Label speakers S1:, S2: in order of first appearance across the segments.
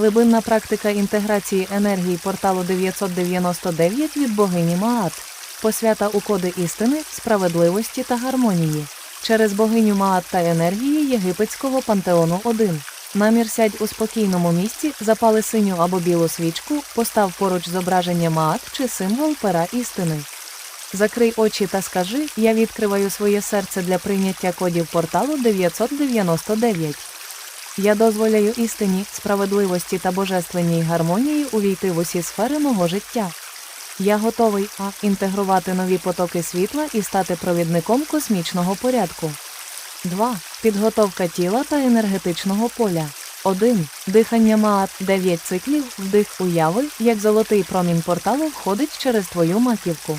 S1: Глибинна практика інтеграції енергії порталу 999 від богині Маат. Посвята у коди істини, справедливості та гармонії. Через богиню Маат та енергії єгипетського пантеону 1. Намір сядь у спокійному місці, запали синю або білу свічку, постав поруч зображення Маат чи символ пера істини. Закрий очі та скажи: Я відкриваю своє серце для прийняття кодів порталу 999. Я дозволяю істині, справедливості та божественній гармонії увійти в усі сфери мого життя. Я готовий а інтегрувати нові потоки світла і стати провідником космічного порядку. 2. Підготовка тіла та енергетичного поля. 1. Дихання Маат 9 циклів, вдих уяви, як золотий промінь порталу входить через твою маківку.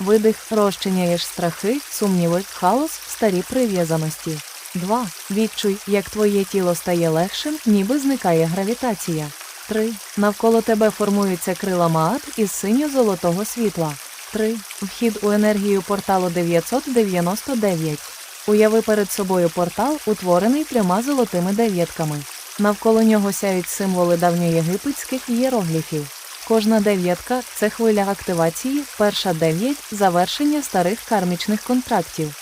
S1: Видих розчиняєш страхи, сумніви, хаос, старі прив'язаності. 2. Відчуй, як твоє тіло стає легшим, ніби зникає гравітація. 3. Навколо тебе формуються крила Маат із синьо-золотого світла. 3. Вхід у енергію порталу 999. Уяви перед собою портал, утворений трьома золотими дев'ятками. Навколо нього сяють символи давньоєгипетських ієрогліфів. Кожна дев'ятка це хвиля активації, перша дев'ять завершення старих кармічних контрактів.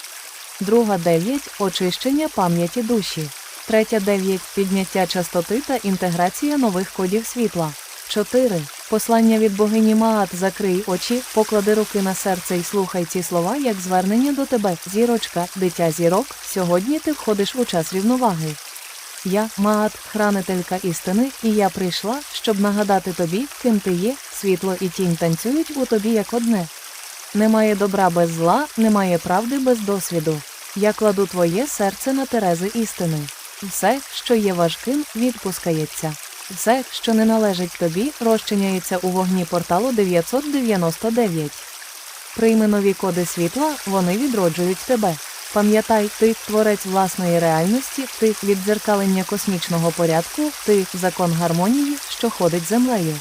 S1: Друга дев'ять очищення пам'яті душі. Третя дев'ять підняття частоти та інтеграція нових кодів світла. 4. Послання від богині Маат закрий очі, поклади руки на серце і слухай ці слова як звернення до тебе, зірочка, дитя зірок. Сьогодні ти входиш у час рівноваги. Я, Маат, хранителька істини, і я прийшла, щоб нагадати тобі, ким ти є, світло і тінь танцюють у тобі як одне. Немає добра без зла, немає правди без досвіду. Я кладу твоє серце на терези істини. Все, що є важким, відпускається. Все, що не належить тобі, розчиняється у вогні порталу 999. Прийми нові коди світла, вони відроджують тебе. Пам'ятай, ти творець власної реальності, ти віддзеркалення космічного порядку, ти закон гармонії, що ходить землею.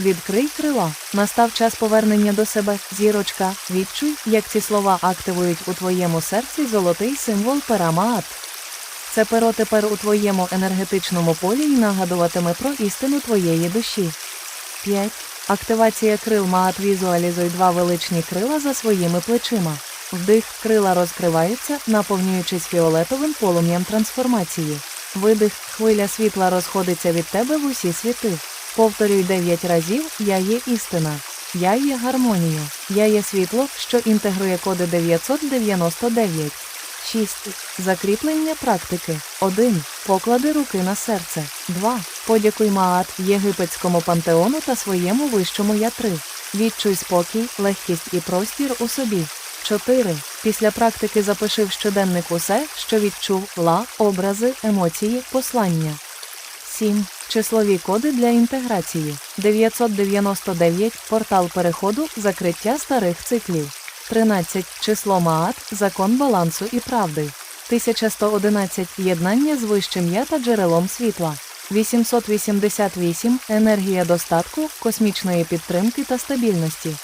S1: Відкрий крила. Настав час повернення до себе, зірочка. Відчуй, як ці слова активують у твоєму серці золотий символ пера Маат. Це перо тепер у твоєму енергетичному полі і нагадуватиме про істину твоєї душі. 5. Активація крил Маат візуалізуй два величні крила за своїми плечима. Вдих крила розкриваються, наповнюючись фіолетовим полум'ям трансформації. Видих хвиля світла розходиться від тебе в усі світи. Повторюй 9 разів Я є істина. Я є гармонію. Я є світло, що інтегрує коди 999. 6. Закріплення практики. 1. Поклади руки на серце. 2. Подякуй Маат єгипетському пантеону та своєму вищому я 3. Відчуй спокій, легкість і простір у собі. 4. Після практики запиши в щоденник усе, що відчув ла, образи, емоції, послання. 7. Числові коди для інтеграції. 999 портал переходу, закриття старих циклів. 13. Число Маат, закон балансу і правди. 1111 єднання з вищим я та джерелом світла. 888 енергія достатку, космічної підтримки та стабільності.